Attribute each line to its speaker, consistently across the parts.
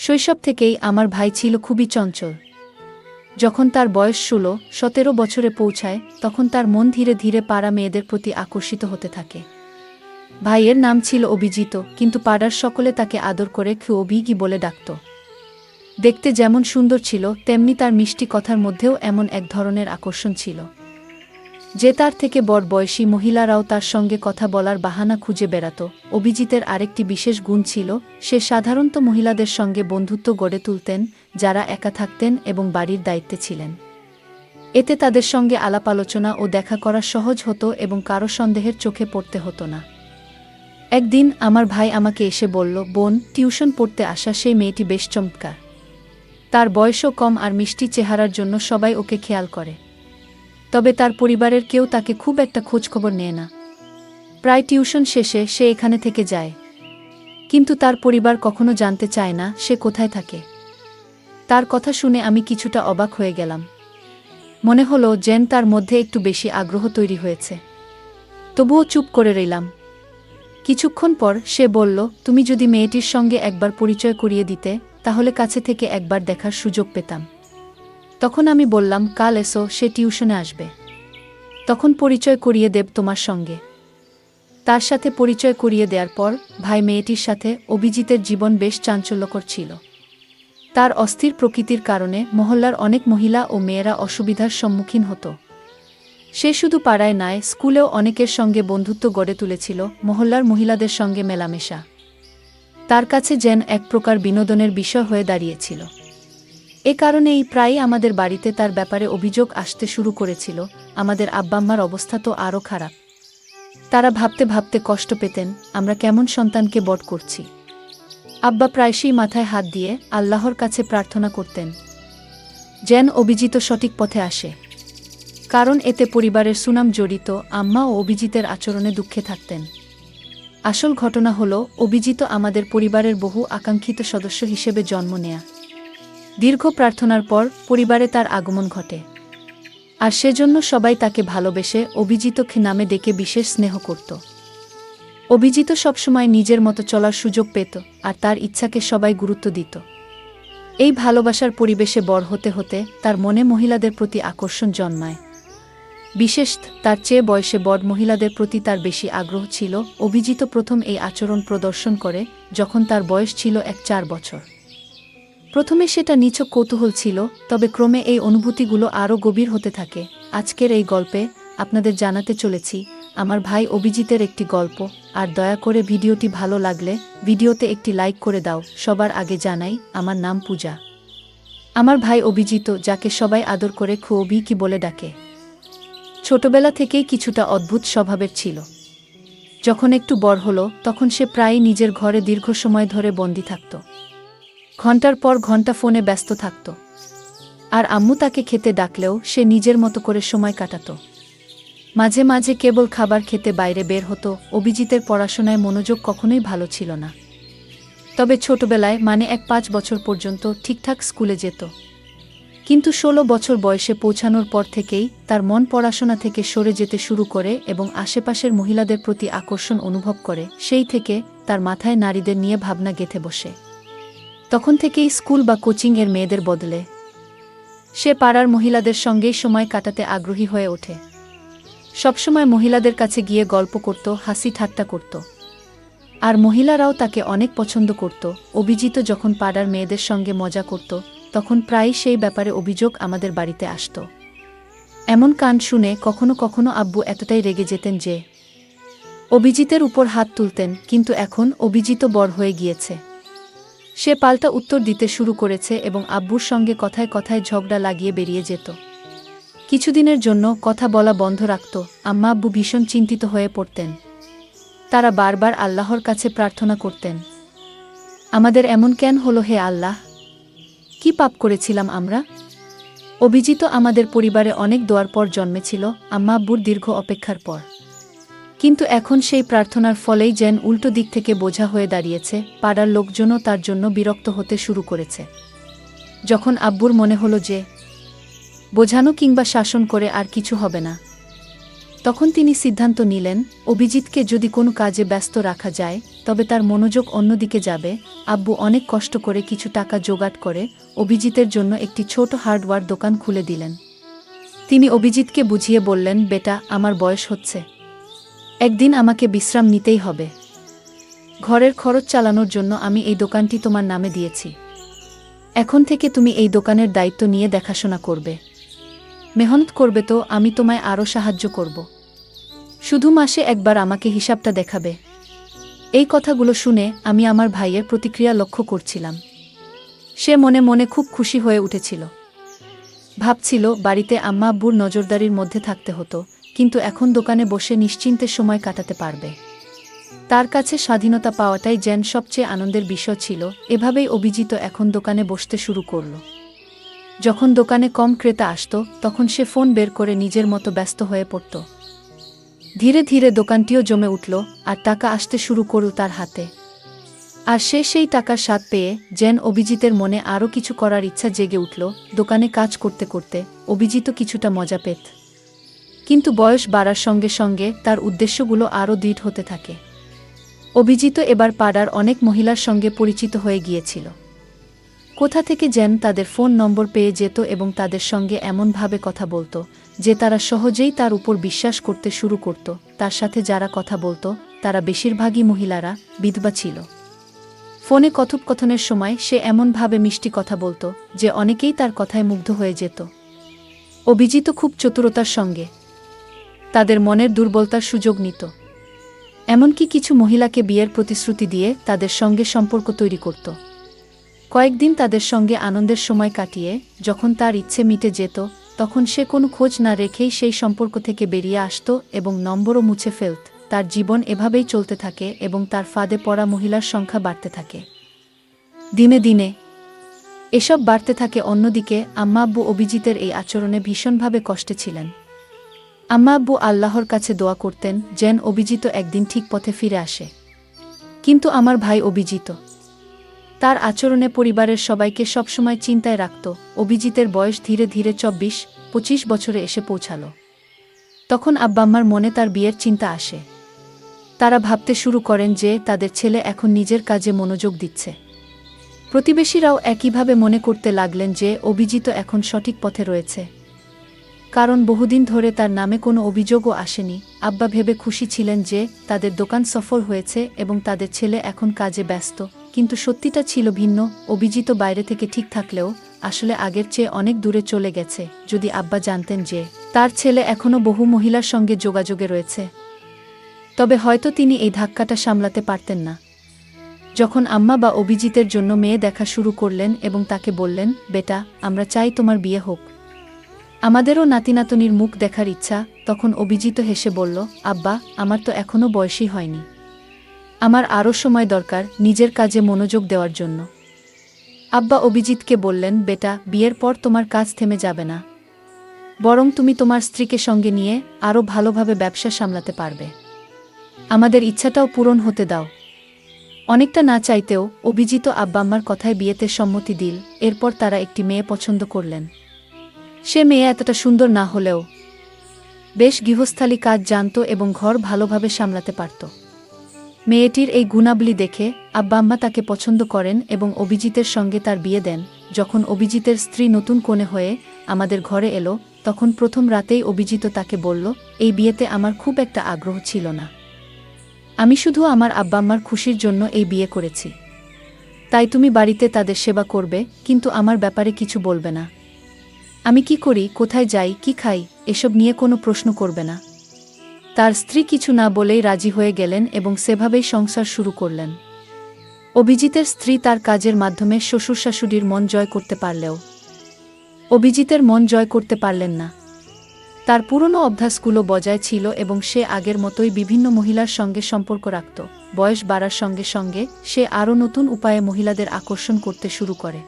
Speaker 1: শৈশব থেকেই আমার ভাই ছিল খুবই চঞ্চল। যখন তার বয়স ষোলো, সতেরো বছরে পৌঁছায়, তখন তার মন ধীরে ধীরে পাড়া মেয়েদের প্রতি আকর্ষিত হতে থাকে। ভাইয়ের নাম ছিল অভিজিত কিন্তু পাড়ার সকলে তাকে আদর করে খু অভিগি বলে ডাকত। দেখতে যেমন সুন্দর ছিল, তেমনি তার মিষ্টি কথার মধ্যেও এমন এক ধরনের আকর্ষণ ছিল। যে তার থেকে বড় বয়সী মহিলারাও তার সঙ্গে কথা বলার বাহানা খুঁজে বেড়াত। অভিজিতের আরেকটি বিশেষ গুণ ছিল, সে সাধারণত মহিলাদের সঙ্গে বন্ধুত্ব গড়ে তুলতেন, যারা একা থাকতেন এবং বাড়ির দায়িত্বে ছিলেন। এতে তাদের সঙ্গে আলাপ আলোচনা ও দেখা করা সহজ হতো এবং কারও সন্দেহের চোখে পড়তে হতো না। একদিন আমার ভাই আমাকে এসে বলল, বোন, টিউশন পড়তে আসা সেই মেয়েটি বেশ চমৎকার। তার বয়সও কম আর মিষ্টি চেহারার জন্য সবাই ওকে খেয়াল করে। তবে তার পরিবারের কেউ তাকে খুব একটা খোঁজখবর নেয় না। প্রায় টিউশন শেষে সে এখানে থেকে যায়। কিন্তু তার পরিবার কখনো জানতে চায় না সে কোথায় থাকে। তার কথা শুনে আমি কিছুটা অবাক হয়ে গেলাম। মনে হলো জেন তার মধ্যে একটু বেশি আগ্রহ তৈরি হয়েছে। তবুও চুপ করে রইলাম। কিছুক্ষণ পর সে বলল, তুমি যদি মেয়েটির সঙ্গে একবার পরিচয় করিয়ে দিতে, তাহলে কাছে থেকে একবার দেখার সুযোগ পেতাম। তখন আমি বললাম, কাল এসো, সে টিউশনে আসবে। তখন পরিচয় করিয়ে দেব তোমার সঙ্গে। তার সাথে পরিচয় করিয়ে দেওয়ার পর ভাই মেয়েটির সাথে অভিজিতের জীবন বেশ চাঞ্চল্যকর ছিল। তার অস্থির প্রকৃতির কারণে মহল্লার অনেক মহিলা ও মেয়েরা অসুবিধার সম্মুখীন হতো। সে শুধু পাড়ায় নয়, স্কুলেও অনেকের সঙ্গে বন্ধুত্ব গড়ে তুলেছিল মহল্লার মহিলাদের সঙ্গে মেলামেশা। তার কাছে যেন এক প্রকার বিনোদনের বিষয় হয়ে দাঁড়িয়েছিল। এ কারণেই প্রায়ই আমাদের বাড়িতে তার ব্যাপারে অভিযোগ আসতে শুরু করেছিল। আমাদের আব্বাম্মার অবস্থা তো আরও খারাপ। তারা ভাবতে ভাবতে কষ্ট পেতেন, আমরা কেমন সন্তানকে বট করছি। আব্বা প্রায়শই মাথায় হাত দিয়ে আল্লাহর কাছে প্রার্থনা করতেন, যেন অভিজিত সঠিক পথে আসে। কারণ এতে পরিবারের সুনাম জড়িত আম্মা ও অভিজিতের আচরণে দুঃখে থাকতেন। আসল ঘটনা হল অভিজিত আমাদের পরিবারের বহু আকাঙ্ক্ষিত সদস্য হিসেবে জন্ম নেয়া। দীর্ঘ প্রার্থনার পর পরিবারে তার আগমন ঘটে। আর সেজন্য সবাই তাকে ভালোবেসে অভিজিত নামে ডেকে বিশেষ স্নেহ করত। অভিজিত সবসময় নিজের মতো চলার সুযোগ পেত আর তার ইচ্ছাকে সবাই গুরুত্ব দিত। এই ভালোবাসার পরিবেশে বড় হতে হতে তার মনে মহিলাদের প্রতি আকর্ষণ জন্মায়। বিশেষ তার চেয়ে বয়সে বড় মহিলাদের প্রতি তার বেশি আগ্রহ ছিল অভিজিত প্রথম এই আচরণ প্রদর্শন করে যখন তার বয়স ছিল এক চার বছর। প্রথমে সেটা নিছক কৌতূহল ছিল, তবে ক্রমে এই অনুভূতিগুলো আরও গভীর হতে থাকে। আজকের এই গল্পে আপনাদের জানাতে চলেছি, আমার ভাই অভিজিতের একটি গল্প, আর দয়া করে ভিডিওটি ভালো লাগলে ভিডিওতে একটি লাইক করে দাও, সবার আগে জানাই, আমার নাম পূজা। আমার ভাই অভিজিত যাকে সবাই আদর করে খুবই কি বলে ডাকে। ছোটবেলা থেকেই কিছুটা অদ্ভুত স্বভাবের ছিল। যখন একটু বড় হলো, তখন সে প্রায়ই নিজের ঘরে দীর্ঘ সময় ধরে বন্দি থাকত। ঘণ্টার পর ঘণ্টা ফোনে ব্যস্ত থাকত। আর আম্মু তাকে খেতে ডাকলেও সে নিজের মতো করে সময় কাটাত। মাঝে মাঝে কেবল খাবার খেতে বাইরে বের হতো, অভিজিতের পড়াশোনায় মনোযোগ কখনোই ভালো ছিল না। তবে ছোটবেলায় মানে এক পাঁচ বছর পর্যন্ত, ঠিকঠাক স্কুলে যেত। কিন্তু ষোলো বছর বয়সে পৌঁছানোর পর থেকেই তার মন পড়াশোনা থেকে সরে যেতে শুরু করে এবং আশেপাশের মহিলাদের প্রতি আকর্ষণ অনুভব করে, সেই থেকে তার মাথায় নারীদের নিয়ে ভাবনা গেথে বসে। তখন থেকেই স্কুল বা কোচিং এর মেয়েদের বদলে। সে পাড়ার মহিলাদের সঙ্গেই সময় কাটাতে আগ্রহী হয়ে ওঠে। সবসময় মহিলাদের কাছে গিয়ে গল্প করত, হাসি ঠাট্টা করত। আর মহিলারাও তাকে অনেক পছন্দ করত। অভিজিত যখন পাড়ার মেয়েদের সঙ্গে মজা করত, তখন প্রায়ই সেই ব্যাপারে অভিযোগ আমাদের বাড়িতে আসত। এমন কান শুনে কখনো কখনো আব্বু এতটাই রেগে যেতেন যে, অভিজিতের উপর হাত তুলতেন, কিন্তু এখন অভিজিত বড় হয়ে গিয়েছে। সে পাল্টা উত্তর দিতে শুরু করেছে এবং আব্বুর সঙ্গে কথায় কথায় ঝগড়া লাগিয়ে বেরিয়ে যেত। কিছুদিনের জন্য কথা বলা বন্ধ রাখত। আম্মা আব্বু ভীষণ চিন্তিত হয়ে পড়তেন। তারা বারবার আল্লাহর কাছে প্রার্থনা করতেন। আমাদের এমন কেন হলো হে আল্লাহ? কি পাপ করেছিলাম আমরা? অভিজিত আমাদের পরিবারে অনেক দোয়ার পর জন্মেছিল, আম্মা আব্বুর দীর্ঘ অপেক্ষার পর। কিন্তু এখন সেই প্রার্থনার ফলেই যেন উল্টো দিক থেকে বোঝা হয়ে দাঁড়িয়েছে, পাড়ার লোকজনও তার জন্য বিরক্ত হতে শুরু করেছে। যখন আব্বুর মনে হলো যে, বোঝানো কিংবা শাসন করে আর কিছু হবে না, তখন তিনি সিদ্ধান্ত নিলেন, অভিজিৎকে যদি কোনো কাজে ব্যস্ত রাখা যায়, তবে তার মনোযোগ অন্যদিকে যাবে, আব্বু অনেক কষ্ট করে কিছু টাকা জোগাড় করে অভিজিতের জন্য একটি ছোট হার্ডওয়্যার দোকান খুলে দিলেন। তিনি অভিজিৎকে বুঝিয়ে বললেন, বেটা, আমার বয়স হচ্ছে। একদিন আমাকে বিশ্রাম নিতেই হবে। ঘরের খরচ চালানোর জন্য আমি এই দোকানটি তোমার নামে দিয়েছি। এখন থেকে তুমি এই দোকানের দায়িত্ব নিয়ে দেখাশোনা করবে। মেহনত করবে তো, আমি তোমায় আরও সাহায্য করব। শুধু মাসে একবার আমাকে হিসাবটা দেখাবে। এই কথাগুলো শুনে আমি আমার ভাইয়ের প্রতিক্রিয়া লক্ষ্য করছিলাম। সে মনে মনে খুব খুশি হয়ে উঠেছিল। ভাবছিল, বাড়িতে আম্মা আব্বুর নজরদারির মধ্যে থাকতে হতো। কিন্তু এখন দোকানে বসে নিশ্চিন্তে সময় কাটাতে পারবে। তার কাছে স্বাধীনতা পাওয়াটাই যেন সবচেয়ে আনন্দের বিষয় ছিল, এভাবেই অভিজিত এখন দোকানে বসতে শুরু করল। যখন দোকানে কম ক্রেতা আসত, তখন সে ফোন বের করে নিজের মতো ব্যস্ত হয়ে পড়ত। ধীরে ধীরে দোকানটিও জমে উঠল, আর টাকা আসতে শুরু করল তার হাতে। আর সে সেই টাকার স্বাদ পেয়ে যেন অভিজিতের মনে আরও কিছু করার ইচ্ছা জেগে উঠল। দোকানে কাজ করতে করতে অভিজিত কিছুটা মজা পেত। কিন্তু বয়স বাড়ার সঙ্গে সঙ্গে তার উদ্দেশ্যগুলো আরও দৃঢ় হতে থাকে। অভিজিত এবার পাড়ার অনেক মহিলার সঙ্গে পরিচিত হয়ে গিয়েছিল। কোথা থেকে যেন তাদের ফোন নম্বর পেয়ে যেত এবং তাদের সঙ্গে এমনভাবে কথা বলতো যে তারা সহজেই তার উপর বিশ্বাস করতে শুরু করত। তার সাথে যারা কথা বলতো, তারা বেশিরভাগই মহিলারা বিধবা ছিল। ফোনে কথোপকথনের সময় সে এমনভাবে মিষ্টি কথা বলতো যে অনেকেই তার কথায় মুগ্ধ হয়ে যেত। অভিজিত খুব চতুরতার সঙ্গে তাদের মনের দুর্বলতার সুযোগ নিত। এমনকি কিছু মহিলাকে বিয়ের প্রতিশ্রুতি দিয়ে তাদের সঙ্গে সম্পর্ক তৈরি করত। কয়েকদিন তাদের সঙ্গে আনন্দের সময় কাটিয়ে যখন তার ইচ্ছে মিটে যেত, তখন সে কোনো খোঁজ না রেখেই সেই সম্পর্ক থেকে বেরিয়ে আসত এবং নম্বরও মুছে ফেলত। তার জীবন এভাবেই চলতে থাকে এবং তার ফাঁদে পড়া মহিলার সংখ্যা বাড়তে থাকে। দিনে দিনে এসব বাড়তে থাকে। অন্যদিকে আম্মা আব্বু অভিজিতের এই আচরণে ভীষণভাবে কষ্টে ছিলেন। আম্মা আব্বু আল্লাহর কাছে দোয়া করতেন যেন অভিজিত একদিন ঠিক পথে ফিরে আসে। কিন্তু আমার ভাই অভিজিত তার আচরণে পরিবারের সবাইকে সবসময় চিন্তায় রাখত। অভিজিতের বয়স ধীরে ধীরে চব্বিশ, পঁচিশ বছরে এসে পৌঁছালো। তখন আব্বাম্মার মনে তার বিয়ের চিন্তা আসে। তারা ভাবতে শুরু করেন যে তাদের ছেলে এখন নিজের কাজে মনোযোগ দিচ্ছে। প্রতিবেশীরাও একইভাবে মনে করতে লাগলেন যে অভিজিত এখন সঠিক পথে রয়েছে। কারণ বহুদিন ধরে তার নামে কোনো অভিযোগও আসেনি। আব্বা ভেবে খুশি ছিলেন যে তাদের দোকান সফল হয়েছে এবং তাদের ছেলে এখন কাজে ব্যস্ত। কিন্তু সত্যিটা ছিল ভিন্ন অভিজিত বাইরে থেকে ঠিক থাকলেও আসলে আগের চেয়ে অনেক দূরে চলে গেছে, যদি আব্বা জানতেন যে তার ছেলে এখনও বহু মহিলার সঙ্গে যোগাযোগে রয়েছে। তবে হয়তো তিনি এই ধাক্কাটা সামলাতে পারতেন না। যখন আম্মা বা অভিজিতের জন্য মেয়ে দেখা শুরু করলেন এবং তাকে বললেন, বেটা, আমরা চাই তোমার বিয়ে হোক। আমাদেরও নাতিনাতনির মুখ দেখার ইচ্ছা, তখন অভিজিত হেসে বলল, আব্বা, আমার তো এখনও বয়সই হয়নি। আমার আরও সময় দরকার নিজের কাজে মনোযোগ দেওয়ার জন্য। আব্বা অভিজিৎকে বললেন, বেটা, বিয়ের পর তোমার কাজ থেমে যাবে না। বরং তুমি তোমার স্ত্রীকে সঙ্গে নিয়ে আরও ভালোভাবে ব্যবসা সামলাতে পারবে। আমাদের ইচ্ছাটাও পূরণ হতে দাও। অনেকটা না চাইতেও অভিজিত আব্বাম্মার কথায় বিয়েতে সম্মতি দিল। এরপর তারা একটি মেয়ে পছন্দ করলেন। সে মেয়ে এতটা সুন্দর না হলেও বেশ গৃহস্থালী কাজ জানত এবং ঘর ভালোভাবে সামলাতে পারত। মেয়েটির এই গুণাবলী দেখে আব্বাম্মা তাকে পছন্দ করেন এবং অভিজিতের সঙ্গে তার বিয়ে দেন। যখন অভিজিতের স্ত্রী নতুন কোণে হয়ে আমাদের ঘরে এলো, তখন প্রথম রাতেই অভিজিত তাকে বলল, এই বিয়েতে আমার খুব একটা আগ্রহ ছিল না। আমি শুধু আমার আব্বাম্মার খুশির জন্য এই বিয়ে করেছি। তাই তুমি বাড়িতে তাদের সেবা করবে, কিন্তু আমার ব্যাপারে কিছু বলবে না। আমি কি করি, কোথায় যাই, কি খাই, এসব নিয়ে কোনো প্রশ্ন করবে না। তার স্ত্রী কিছু না বলেই রাজি হয়ে গেলেন এবং সেভাবেই সংসার শুরু করলেন। অভিজিতের স্ত্রী তার কাজের মাধ্যমে শ্বশুর শাশুড়ির মন জয় করতে পারলেও। অভিজিতের মন জয় করতে পারলেন না। তার পুরনো অভ্যাসগুলো বজায় ছিল এবং সে আগের মতোই বিভিন্ন মহিলার সঙ্গে সম্পর্ক রাখত। বয়স বাড়ার সঙ্গে সঙ্গে সে আরও নতুন উপায়ে মহিলাদের আকর্ষণ করতে শুরু করে।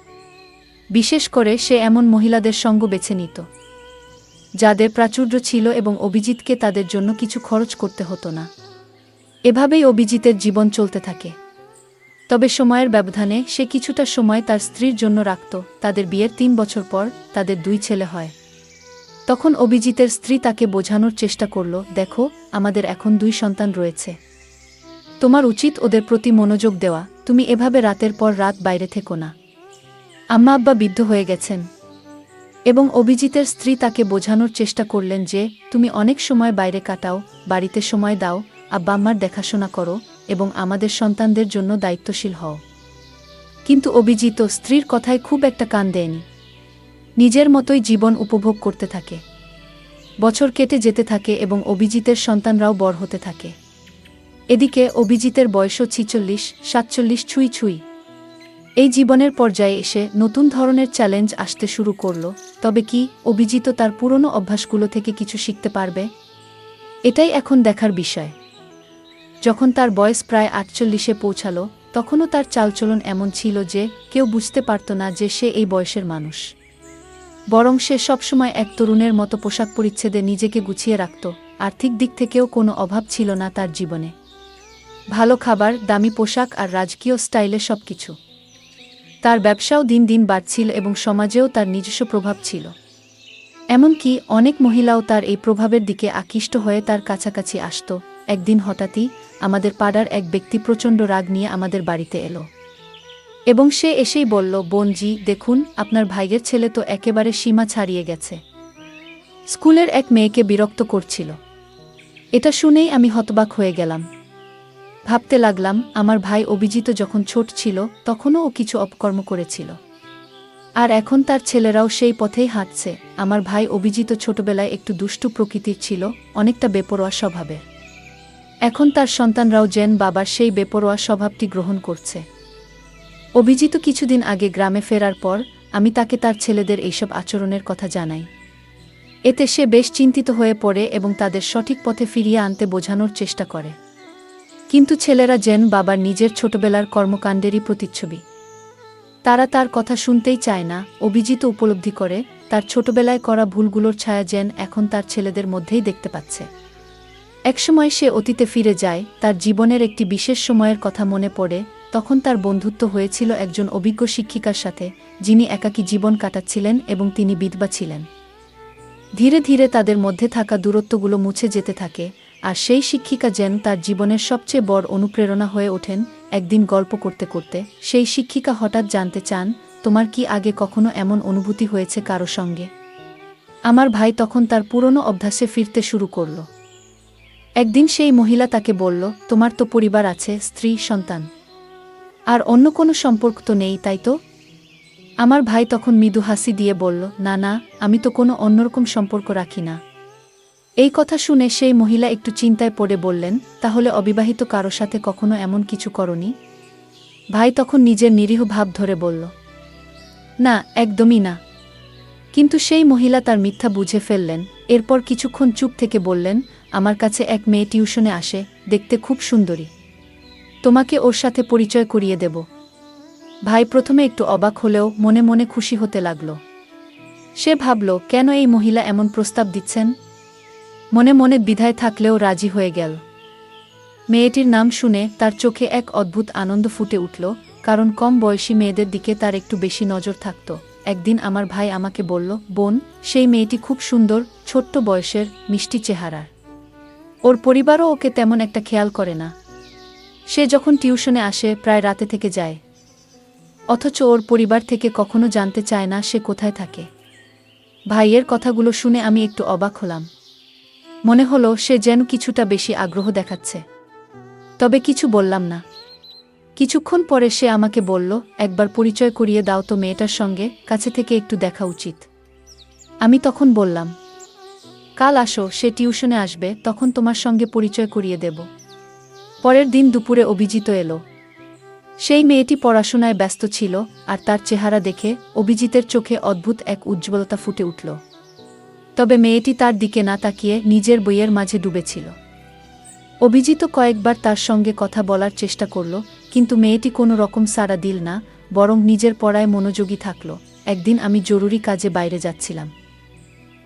Speaker 1: বিশেষ করে সে এমন মহিলাদের সঙ্গ বেছে নিত, যাদের প্রাচুর্য ছিল এবং অভিজিৎকে তাদের জন্য কিছু খরচ করতে হতো না। এভাবেই অভিজিতের জীবন চলতে থাকে। তবে সময়ের ব্যবধানে সে কিছুটা সময় তার স্ত্রীর জন্য রাখত, তাদের বিয়ের তিন বছর পর তাদের দুই ছেলে হয়। তখন অভিজিতের স্ত্রী তাকে বোঝানোর চেষ্টা করল, দেখো, আমাদের এখন দুই সন্তান রয়েছে। তোমার উচিত ওদের প্রতি মনোযোগ দেওয়া। তুমি এভাবে রাতের পর রাত বাইরে থেকো না। আম্মা আব্বা বিদ্ধ হয়ে গেছেন এবং অভিজিতের স্ত্রী তাকে বোঝানোর চেষ্টা করলেন যে, তুমি অনেক সময় বাইরে কাটাও, বাড়িতে সময় দাও, আব্বা আম্মার দেখাশোনা করো এবং আমাদের সন্তানদের জন্য দায়িত্বশীল হও। কিন্তু অভিজিত স্ত্রীর কথায় খুব একটা কান দেয়নি। নিজের মতোই জীবন উপভোগ করতে থাকে। বছর কেটে যেতে থাকে এবং অভিজিতের সন্তানরাও বড় হতে থাকে। এদিকে অভিজিতের বয়সও ছিচল্লিশ, সাতচল্লিশ ছুঁই ছুঁই। এই জীবনের পর্যায়ে এসে নতুন ধরনের চ্যালেঞ্জ আসতে শুরু করল, তবে কি অভিজিত তার পুরনো অভ্যাসগুলো থেকে কিছু শিখতে পারবে? এটাই এখন দেখার বিষয়। যখন তার বয়স প্রায় আটচল্লিশে পৌঁছালো, তখনও তার চালচলন এমন ছিল যে কেউ বুঝতে পারত না যে সে এই বয়সের মানুষ। বরং সে সবসময় এক তরুণের মতো পোশাক পরিচ্ছেদে নিজেকে গুছিয়ে রাখত, আর্থিক দিক থেকেও কোনো অভাব ছিল না তার জীবনে। ভালো খাবার, দামি পোশাক আর রাজকীয় স্টাইলে সবকিছু। তার ব্যবসাও দিন দিন বাড়ছিল এবং সমাজেও তার নিজস্ব প্রভাব ছিল। এমনকি অনেক মহিলাও তার এই প্রভাবের দিকে আকৃষ্ট হয়ে তার কাছাকাছি আসত। একদিন হঠাৎই আমাদের পাড়ার এক ব্যক্তি প্রচণ্ড রাগ নিয়ে আমাদের বাড়িতে এলো। এবং সে এসেই বলল, বোনজি, দেখুন, আপনার ভাইয়ের ছেলে তো একেবারে সীমা ছাড়িয়ে গেছে। স্কুলের এক মেয়েকে বিরক্ত করছিল। এটা শুনেই আমি হতবাক হয়ে গেলাম। ভাবতে লাগলাম, আমার ভাই অভিজিত যখন ছোট ছিল, তখনও ও কিছু অপকর্ম করেছিল। আর এখন তার ছেলেরাও সেই পথেই হাঁটছে। আমার ভাই অভিজিত ছোটবেলায় একটু দুষ্টু প্রকৃতির ছিল, অনেকটা বেপরোয়া স্বভাবে এখন তার সন্তানরাও জেন বাবার সেই বেপরোয়া স্বভাবটি গ্রহণ করছে। অভিজিত কিছুদিন আগে গ্রামে ফেরার পর, আমি তাকে তার ছেলেদের এইসব আচরণের কথা জানাই। এতে সে বেশ চিন্তিত হয়ে পড়ে এবং তাদের সঠিক পথে ফিরিয়ে আনতে বোঝানোর চেষ্টা করে। কিন্তু ছেলেরা যেন বাবার নিজের ছোটবেলার কর্মকাণ্ডেরই প্রতিচ্ছবি। তারা তার কথা শুনতেই চায় না অভিজিত উপলব্ধি করে, তার ছোটবেলায় করা ভুলগুলোর ছায়া যেন এখন তার ছেলেদের মধ্যেই দেখতে পাচ্ছে। একসময় সে অতীতে ফিরে যায়, তার জীবনের একটি বিশেষ সময়ের কথা মনে পড়ে, তখন তার বন্ধুত্ব হয়েছিল একজন অভিজ্ঞ শিক্ষিকার সাথে, যিনি একাকী জীবন কাটাচ্ছিলেন এবং তিনি বিধবা ছিলেন। ধীরে ধীরে তাদের মধ্যে থাকা দূরত্বগুলো মুছে যেতে থাকে আর সেই শিক্ষিকা যেন তার জীবনের সবচেয়ে বড় অনুপ্রেরণা হয়ে ওঠেন একদিন গল্প করতে করতে। সেই শিক্ষিকা হঠাৎ জানতে চান, তোমার কি আগে কখনো এমন অনুভূতি হয়েছে কারও সঙ্গে? আমার ভাই তখন তার পুরনো অভ্যাসে ফিরতে শুরু করল। একদিন সেই মহিলা তাকে বলল, তোমার তো পরিবার আছে, স্ত্রী, সন্তান। আর অন্য কোনো সম্পর্ক তো নেই, তাই তো? আমার ভাই তখন মৃদু হাসি দিয়ে বলল, না না, আমি তো কোনো অন্যরকম সম্পর্ক রাখি না। এই কথা শুনে সেই মহিলা একটু চিন্তায় পড়ে বললেন, তাহলে অবিবাহিত কারও সাথে কখনো এমন কিছু করনি? ভাই তখন নিজের নিরীহ ভাব ধরে বলল, না, একদমই না। কিন্তু সেই মহিলা তার মিথ্যা বুঝে ফেললেন, এরপর কিছুক্ষণ চুপ থেকে বললেন, আমার কাছে এক মেয়ে টিউশনে আসে, দেখতে খুব সুন্দরী। তোমাকে ওর সাথে পরিচয় করিয়ে দেব। ভাই প্রথমে একটু অবাক হলেও মনে মনে খুশি হতে লাগল। সে ভাবল, কেন এই মহিলা এমন প্রস্তাব দিচ্ছেন? মনে মনে বিধায় থাকলেও রাজি হয়ে গেল। মেয়েটির নাম শুনে তার চোখে এক অদ্ভুত আনন্দ ফুটে উঠল, কারণ কম বয়সী মেয়েদের দিকে তার একটু বেশি নজর থাকত। একদিন আমার ভাই আমাকে বলল, বোন, সেই মেয়েটি খুব সুন্দর, ছোট্ট বয়সের, মিষ্টি চেহারার। ওর পরিবারও ওকে তেমন একটা খেয়াল করে না। সে যখন টিউশনে আসে, প্রায় রাতে থেকে যায়। অথচ ওর পরিবার থেকে কখনো জানতে চায় না সে কোথায় থাকে। ভাইয়ের কথাগুলো শুনে আমি একটু অবাক হলাম। মনে হলো সে যেন কিছুটা বেশি আগ্রহ দেখাচ্ছে। তবে কিছু বললাম না। কিছুক্ষণ পরে সে আমাকে বলল, একবার পরিচয় করিয়ে দাও তো মেয়েটার সঙ্গে, কাছে থেকে একটু দেখা উচিত। আমি তখন বললাম, কাল আসো, সে টিউশনে আসবে, তখন তোমার সঙ্গে পরিচয় করিয়ে দেব। পরের দিন দুপুরে অভিজিত এলো। সেই মেয়েটি পড়াশোনায় ব্যস্ত ছিল, আর তার চেহারা দেখে অভিজিতের চোখে অদ্ভুত এক উজ্জ্বলতা ফুটে উঠল। তবে মেয়েটি তার দিকে না তাকিয়ে নিজের বইয়ের মাঝে ডুবেছিল। অভিজিত কয়েকবার তার সঙ্গে কথা বলার চেষ্টা করল, কিন্তু মেয়েটি কোনো রকম সাড়া দিল না, বরং নিজের পড়ায় মনোযোগী থাকল। একদিন আমি জরুরি কাজে বাইরে যাচ্ছিলাম।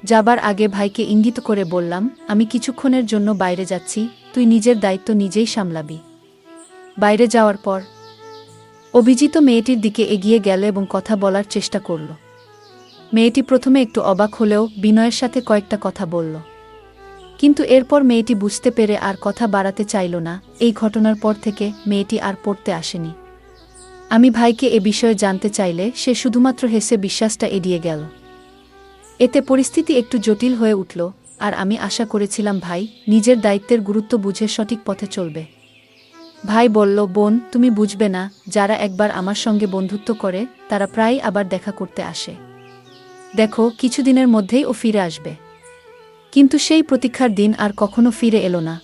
Speaker 1: যাবার আগে ভাইকে ইঙ্গিত করে বললাম, আমি কিছুক্ষণের জন্য বাইরে যাচ্ছি, তুই নিজের দায়িত্ব নিজেই সামলাবি। বাইরে যাওয়ার পর অভিজিত মেয়েটির দিকে এগিয়ে গেল এবং কথা বলার চেষ্টা করল। মেয়েটি প্রথমে একটু অবাক হলেও বিনয়ের সাথে কয়েকটা কথা বলল। কিন্তু এরপর মেয়েটি বুঝতে পেরে আর কথা বাড়াতে চাইল না। এই ঘটনার পর থেকে মেয়েটি আর পড়তে আসেনি। আমি ভাইকে এ বিষয়ে জানতে চাইলে সে শুধুমাত্র হেসে বিশ্বাসটা এড়িয়ে গেল। এতে পরিস্থিতি একটু জটিল হয়ে উঠল আর আমি আশা করেছিলাম ভাই নিজের দায়িত্বের গুরুত্ব বুঝে সঠিক পথে চলবে। ভাই বলল, বোন, তুমি বুঝবে না, যারা একবার আমার সঙ্গে বন্ধুত্ব করে, তারা প্রায়ই আবার দেখা করতে আসে। দেখো, কিছুদিনের মধ্যেই ও ফিরে আসবে। কিন্তু সেই প্রতীক্ষার দিন আর কখনো ফিরে এলো না।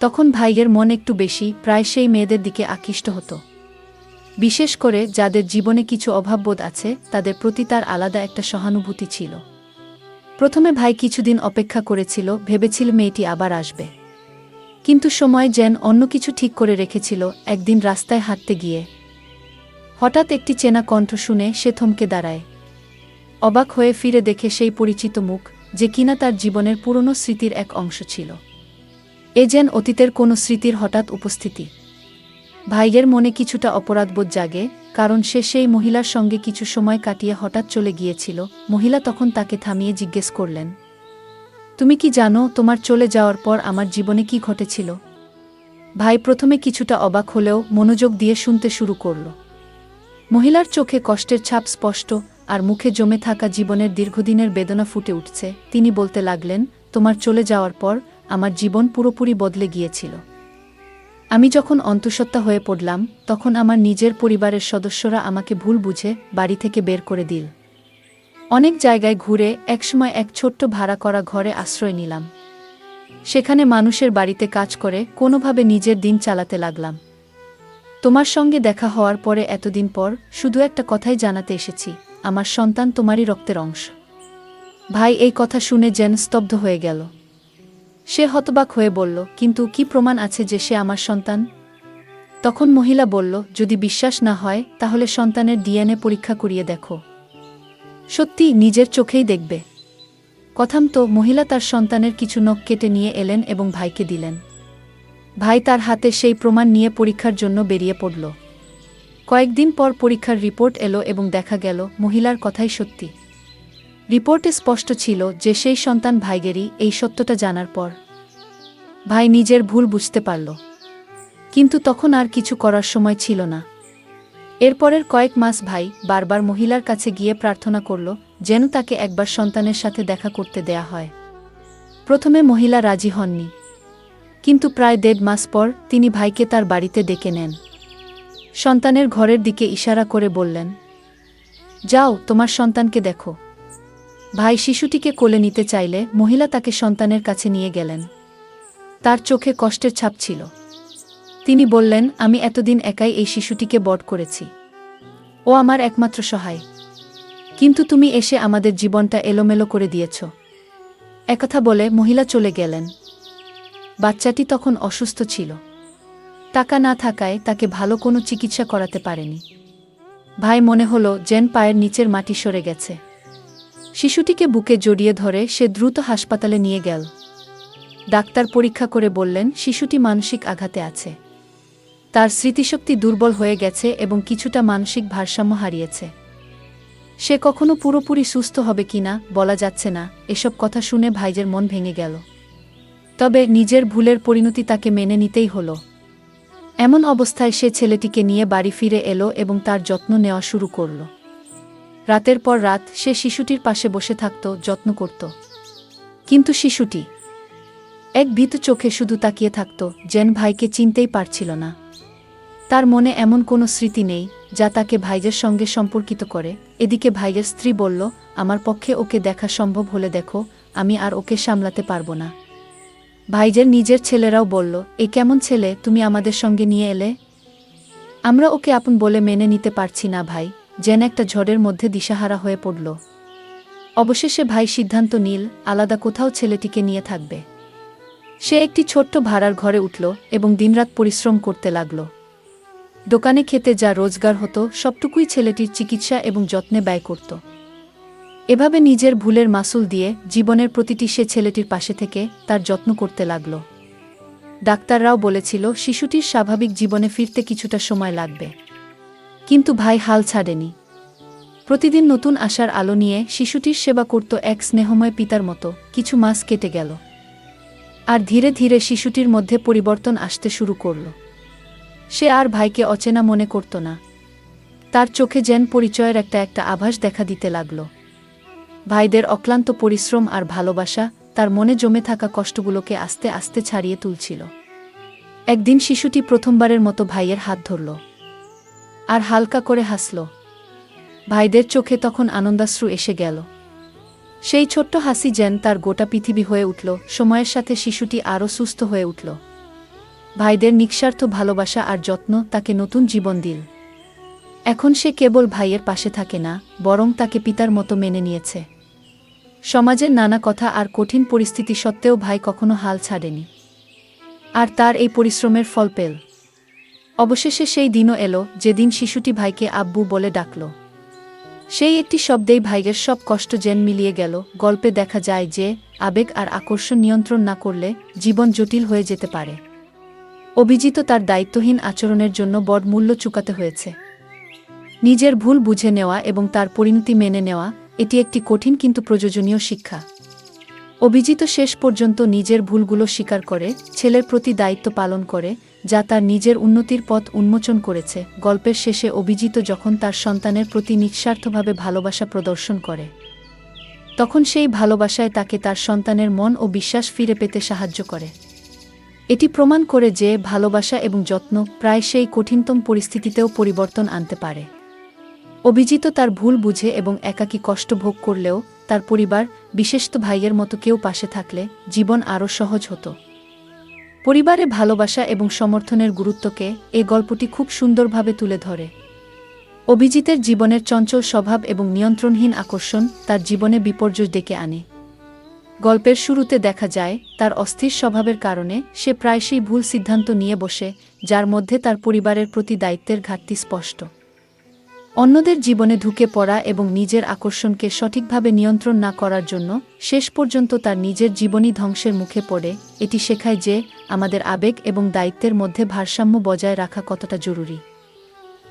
Speaker 1: তখন ভাইয়ের মন একটু বেশি, প্রায় সেই মেয়েদের দিকে আকৃষ্ট হতো। বিশেষ করে যাদের জীবনে কিছু অভাববোধ আছে, তাদের প্রতি তার আলাদা একটা সহানুভূতি ছিল। প্রথমে ভাই কিছুদিন অপেক্ষা করেছিল, ভেবেছিল মেয়েটি আবার আসবে। কিন্তু সময় যেন অন্য কিছু ঠিক করে রেখেছিল, একদিন রাস্তায় হাঁটতে গিয়ে। হঠাৎ একটি চেনা কণ্ঠ শুনে সে থমকে দাঁড়ায়। অবাক হয়ে ফিরে দেখে সেই পরিচিত মুখ, যে কিনা তার জীবনের পুরনো স্মৃতির এক অংশ ছিল। এ যেন অতীতের কোনো স্মৃতির হঠাৎ উপস্থিতি। ভাইয়ের মনে কিছুটা অপরাধবোধ জাগে, কারণ সে সেই মহিলার সঙ্গে কিছু সময় কাটিয়ে হঠাৎ চলে গিয়েছিল। মহিলা তখন তাকে থামিয়ে জিজ্ঞেস করলেন, তুমি কি জানো তোমার চলে যাওয়ার পর আমার জীবনে কি ঘটেছিল? ভাই প্রথমে কিছুটা অবাক হলেও মনোযোগ দিয়ে শুনতে শুরু করল। মহিলার চোখে কষ্টের ছাপ স্পষ্ট আর মুখে জমে থাকা জীবনের দীর্ঘদিনের বেদনা ফুটে উঠছে। তিনি বলতে লাগলেন, তোমার চলে যাওয়ার পর আমার জীবন পুরোপুরি বদলে গিয়েছিল। আমি যখন অন্তঃসত্ত্বা হয়ে পড়লাম, তখন আমার নিজের পরিবারের সদস্যরা আমাকে ভুল বুঝে বাড়ি থেকে বের করে দিল। অনেক জায়গায় ঘুরে একসময় এক ছোট্ট ভাড়া করা ঘরে আশ্রয় নিলাম। সেখানে মানুষের বাড়িতে কাজ করে কোনোভাবে নিজের দিন চালাতে লাগলাম। তোমার সঙ্গে দেখা হওয়ার পরে এতদিন পর শুধু একটা কথাই জানাতে এসেছি আমার সন্তান তোমারই রক্তের অংশ। ভাই, এই কথা শুনে যেন স্তব্ধ হয়ে গেল। সে হতবাক হয়ে বলল, কিন্তু কি প্রমাণ আছে যে সে আমার সন্তান? তখন মহিলা বলল, যদি বিশ্বাস না হয়, তাহলে সন্তানের ডিএনএ পরীক্ষা করিয়ে দেখো। সত্যি নিজের চোখেই দেখবে। কথাম তো মহিলা তার সন্তানের কিছু নখ কেটে নিয়ে এলেন এবং ভাইকে দিলেন। ভাই তার হাতে সেই প্রমাণ নিয়ে পরীক্ষার জন্য বেরিয়ে পড়ল। কয়েকদিন পর পরীক্ষার রিপোর্ট এলো এবং দেখা গেল মহিলার কথাই সত্যি। রিপোর্টে স্পষ্ট ছিল যে সেই সন্তান ভাইগেরই এই সত্যটা জানার পর। ভাই নিজের ভুল বুঝতে পারল। কিন্তু তখন আর কিছু করার সময় ছিল না। এরপরের কয়েক মাস ভাই বারবার মহিলার কাছে গিয়ে প্রার্থনা করল যেন তাকে একবার সন্তানের সাথে দেখা করতে দেয়া হয়। প্রথমে মহিলা রাজি হননি। কিন্তু প্রায় দেড় মাস পর তিনি ভাইকে তার বাড়িতে ডেকে নেন। সন্তানের ঘরের দিকে ইশারা করে বললেন, যাও, তোমার সন্তানকে দেখো। ভাই শিশুটিকে কোলে নিতে চাইলে মহিলা তাকে সন্তানের কাছে নিয়ে গেলেন। তার চোখে কষ্টের ছাপ ছিল। তিনি বললেন, আমি এতদিন একাই এই শিশুটিকে বট করেছি। ও আমার একমাত্র সহায়। কিন্তু তুমি এসে আমাদের জীবনটা এলোমেলো করে দিয়েছ। একথা বলে মহিলা চলে গেলেন। বাচ্চাটি তখন অসুস্থ ছিল। টাকা না থাকায় তাকে ভালো কোনো চিকিৎসা করাতে পারেনি। ভাই মনে হলো জেন পায়ের নিচের মাটি সরে গেছে। শিশুটিকে বুকে জড়িয়ে ধরে সে দ্রুত হাসপাতালে নিয়ে গেল। ডাক্তার পরীক্ষা করে বললেন, শিশুটি মানসিক আঘাতে আছে। তার স্মৃতিশক্তি দুর্বল হয়ে গেছে এবং কিছুটা মানসিক ভারসাম্য হারিয়েছে। সে কখনো পুরোপুরি সুস্থ হবে কিনা বলা যাচ্ছে না। এসব কথা শুনে ভাইজের মন ভেঙে গেল। তবে নিজের ভুলের পরিণতি তাকে মেনে নিতেই হলো। এমন অবস্থায় সে ছেলেটিকে নিয়ে বাড়ি ফিরে এলো এবং তার যত্ন নেওয়া শুরু করল। রাতের পর রাত সে শিশুটির পাশে বসে থাকত, যত্ন করত। কিন্তু শিশুটি এক ভীত চোখে শুধু তাকিয়ে থাকত জেন ভাইকে চিনতেই পারছিল না। তার মনে এমন কোনো স্মৃতি নেই, যা তাকে ভাইজের সঙ্গে সম্পর্কিত করে। এদিকে ভাইয়ের স্ত্রী বলল, আমার পক্ষে ওকে দেখা সম্ভব হলে দেখো, আমি আর ওকে সামলাতে পারব না। ভাইজের নিজের ছেলেরাও বলল, এ কেমন ছেলে, তুমি আমাদের সঙ্গে নিয়ে এলে? আমরা ওকে আপন বলে মেনে নিতে পারছি না ভাই। যেন একটা ঝড়ের মধ্যে দিশাহারা হয়ে পড়ল। অবশেষে ভাই সিদ্ধান্ত নীল, আলাদা কোথাও ছেলেটিকে নিয়ে থাকবে। সে একটি ছোট্ট ভাড়ার ঘরে উঠল এবং দিনরাত পরিশ্রম করতে লাগল। দোকানে খেতে যা রোজগার হতো, সবটুকুই ছেলেটির চিকিৎসা এবং যত্নে ব্যয় করত। এভাবে নিজের ভুলের মাসুল দিয়ে জীবনের প্রতিটি সে ছেলেটির পাশে থেকে তার যত্ন করতে লাগল। ডাক্তাররাও বলেছিল, শিশুটির স্বাভাবিক জীবনে ফিরতে কিছুটা সময় লাগবে। কিন্তু ভাই হাল ছাড়েনি। প্রতিদিন নতুন আশার আলো নিয়ে শিশুটির সেবা করত এক স্নেহময় পিতার মতো কিছু মাস কেটে গেল। আর ধীরে ধীরে শিশুটির মধ্যে পরিবর্তন আসতে শুরু করল। সে আর ভাইকে অচেনা মনে করত না। তার চোখে যেন পরিচয়ের একটা একটা আভাস দেখা দিতে লাগল। ভাইদের অক্লান্ত পরিশ্রম আর ভালোবাসা তার মনে জমে থাকা কষ্টগুলোকে আস্তে আস্তে ছাড়িয়ে তুলছিল। একদিন শিশুটি প্রথমবারের মতো ভাইয়ের হাত ধরল আর হালকা করে হাসল। ভাইদের চোখে তখন আনন্দাশ্রু এসে গেল। সেই ছোট্ট হাসি যেন তার গোটা পৃথিবী হয়ে উঠল, সময়ের সাথে শিশুটি আরও সুস্থ হয়ে উঠল। ভাইদের নিঃস্বার্থ ভালোবাসা আর যত্ন তাকে নতুন জীবন দিল। এখন সে কেবল ভাইয়ের পাশে থাকে না, বরং তাকে পিতার মতো মেনে নিয়েছে। সমাজের নানা কথা আর কঠিন পরিস্থিতি সত্ত্বেও ভাই কখনো হাল ছাড়েনি। আর তার এই পরিশ্রমের ফল পেল। অবশেষে সেই দিনও এলো যেদিন শিশুটি ভাইকে আব্বু বলে ডাকল। সেই একটি শব্দেই ভাইয়ের সব কষ্ট জেন মিলিয়ে গেল। গল্পে দেখা যায় যে, আবেগ আর আকর্ষণ নিয়ন্ত্রণ না করলে জীবন জটিল হয়ে যেতে পারে। অভিজিত তার দায়িত্বহীন আচরণের জন্য বড় মূল্য চুকাতে হয়েছে। নিজের ভুল বুঝে নেওয়া এবং তার পরিণতি মেনে নেওয়া এটি একটি কঠিন কিন্তু প্রয়োজনীয় শিক্ষা। অভিজিত শেষ পর্যন্ত নিজের ভুলগুলো স্বীকার করে, ছেলের প্রতি দায়িত্ব পালন করে, যা তার নিজের উন্নতির পথ উন্মোচন করেছে। গল্পের শেষে অভিজিত যখন তার সন্তানের প্রতি নিঃস্বার্থভাবে ভালোবাসা প্রদর্শন করে, তখন সেই ভালোবাসায় তাকে তার সন্তানের মন ও বিশ্বাস ফিরে পেতে সাহায্য করে। এটি প্রমাণ করে যে ভালোবাসা এবং যত্ন প্রায় সেই কঠিনতম পরিস্থিতিতেও পরিবর্তন আনতে পারে। অভিজিত তার ভুল বুঝে এবং একাকী কষ্ট ভোগ করলেও তার পরিবার বিশেষত ভাইয়ের মতো কেউ পাশে থাকলে জীবন আরও সহজ হতো। পরিবারে ভালোবাসা এবং সমর্থনের গুরুত্বকে এ গল্পটি খুব সুন্দরভাবে তুলে ধরে। অভিজিতের জীবনের চঞ্চল স্বভাব এবং নিয়ন্ত্রণহীন আকর্ষণ তার জীবনে বিপর্যয় ডেকে আনে। গল্পের শুরুতে দেখা যায়, তার অস্থির স্বভাবের কারণে সে প্রায়শই ভুল সিদ্ধান্ত নিয়ে বসে, যার মধ্যে তার পরিবারের প্রতি দায়িত্বের ঘাটতি স্পষ্ট। অন্যদের জীবনে ঢুকে পড়া এবং নিজের আকর্ষণকে সঠিকভাবে নিয়ন্ত্রণ না করার জন্য শেষ পর্যন্ত তার নিজের জীবনই ধ্বংসের মুখে পড়ে। এটি শেখায় যে আমাদের আবেগ এবং দায়িত্বের মধ্যে ভারসাম্য বজায় রাখা কতটা জরুরি।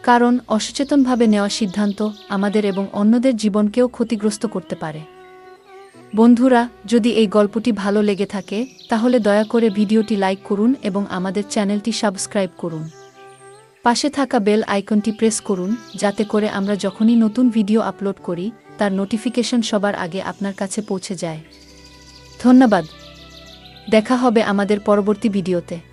Speaker 1: কারণ অসচেতনভাবে নেওয়া সিদ্ধান্ত আমাদের এবং অন্যদের জীবনকেও ক্ষতিগ্রস্ত করতে পারে। বন্ধুরা, যদি এই গল্পটি ভালো লেগে থাকে, তাহলে দয়া করে ভিডিওটি লাইক করুন এবং আমাদের চ্যানেলটি সাবস্ক্রাইব করুন। পাশে থাকা বেল আইকনটি প্রেস করুন, যাতে করে আমরা যখনই নতুন ভিডিও আপলোড করি, তার নোটিফিকেশন সবার আগে আপনার কাছে পৌঁছে যায়। ধন্যবাদ। দেখা হবে আমাদের পরবর্তী ভিডিওতে।